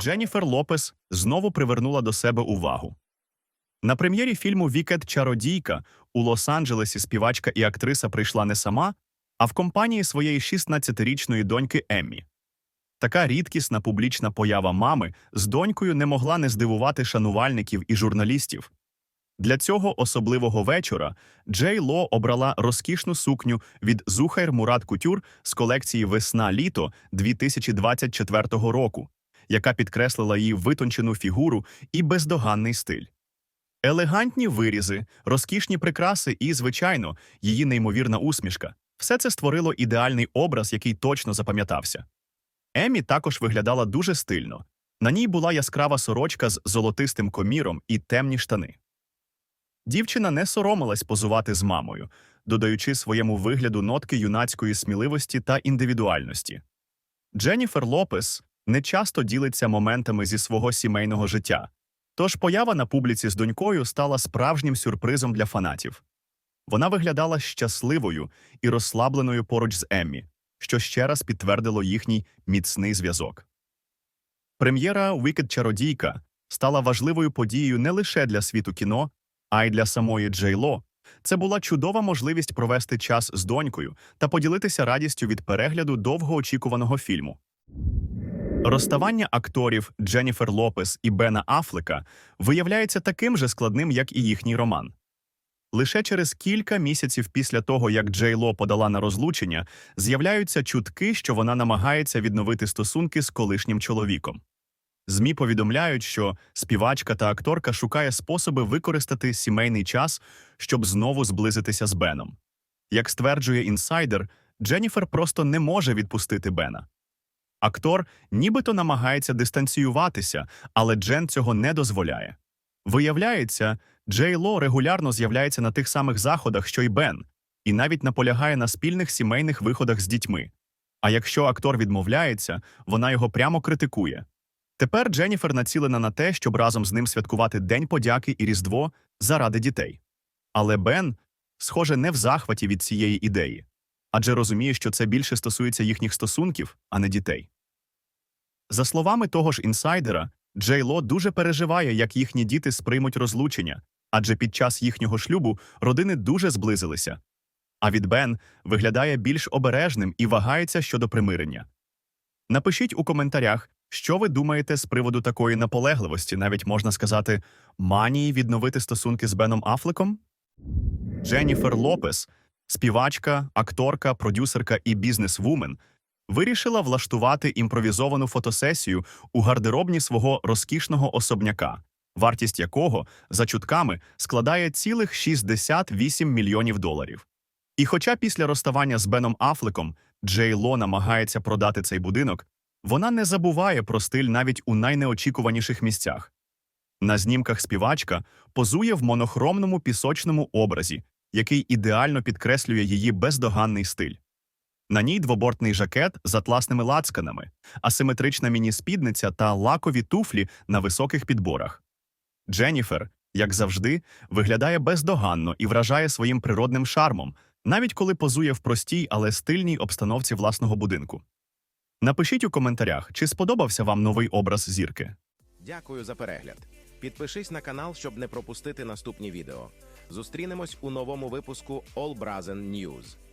Дженніфер Лопес знову привернула до себе увагу. На прем'єрі фільму Вікет Чародійка у Лос-Анджелесі співачка і актриса прийшла не сама, а в компанії своєї 16-річної доньки Еммі. Така рідкісна публічна поява мами з донькою не могла не здивувати шанувальників і журналістів. Для цього особливого вечора Джей Ло обрала розкішну сукню від Зухайр Мурат Кутюр з колекції Весна-літо 2024 року, яка підкреслила її витончену фігуру і бездоганний стиль. Елегантні вирізи, розкішні прикраси і, звичайно, її неймовірна усмішка все це створило ідеальний образ, який точно запам'ятався. Емі також виглядала дуже стильно. На ній була яскрава сорочка з золотистим коміром і темні штани. Дівчина не соромилась позувати з мамою, додаючи своєму вигляду нотки юнацької сміливості та індивідуальності. Дженніфер Лопес не часто ділиться моментами зі свого сімейного життя, тож поява на публіці з донькою стала справжнім сюрпризом для фанатів. Вона виглядала щасливою і розслабленою поруч з Еммі, що ще раз підтвердило їхній міцний зв'язок. Прем'єра «Вікед Чародійка стала важливою подією не лише для світу кіно, а й для самої Джей Ло. Це була чудова можливість провести час з донькою та поділитися радістю від перегляду довгоочікуваного фільму. Розставання акторів Дженніфер Лопес і Бена Афлека виявляється таким же складним, як і їхній роман. Лише через кілька місяців після того, як Джей Ло подала на розлучення, з'являються чутки, що вона намагається відновити стосунки з колишнім чоловіком. ЗМІ повідомляють, що співачка та акторка шукає способи використати сімейний час, щоб знову зблизитися з Беном. Як стверджує інсайдер, Дженніфер просто не може відпустити Бена. Актор нібито намагається дистанціюватися, але Джен цього не дозволяє. Виявляється, Джей Ло регулярно з'являється на тих самих заходах, що й Бен, і навіть наполягає на спільних сімейних виходах з дітьми. А якщо актор відмовляється, вона його прямо критикує. Тепер Дженніфер націлена на те, щоб разом з ним святкувати День подяки і Різдво заради дітей. Але Бен, схоже, не в захваті від цієї ідеї, адже розуміє, що це більше стосується їхніх стосунків, а не дітей. За словами того ж інсайдера, Джей Ло дуже переживає, як їхні діти сприймуть розлучення, адже під час їхнього шлюбу родини дуже зблизилися. А від Бен виглядає більш обережним і вагається щодо примирення. Напишіть у коментарях, що ви думаєте з приводу такої наполегливості, навіть можна сказати, манії відновити стосунки з Беном Афлеком? Дженніфер Лопес, співачка, акторка, продюсерка і бізнес-вумен, вирішила влаштувати імпровізовану фотосесію у гардеробні свого розкішного особняка, вартість якого, за чутками, складає цілих 68 мільйонів доларів. І хоча після розставання з Беном Афлеком Джей Ло намагається продати цей будинок, вона не забуває про стиль навіть у найнеочікуваніших місцях. На знімках співачка позує в монохромному пісочному образі, який ідеально підкреслює її бездоганний стиль. На ній двобортний жакет з атласними лацканами, асиметрична міні-спідниця та лакові туфлі на високих підборах. Дженніфер, як завжди, виглядає бездоганно і вражає своїм природним шармом, навіть коли позує в простій, але стильній обстановці власного будинку. Напишіть у коментарях, чи сподобався вам новий образ зірки. Дякую за перегляд. Підпишись на канал, щоб не пропустити наступні відео. Зустрінемось у новому випуску All Brazen News.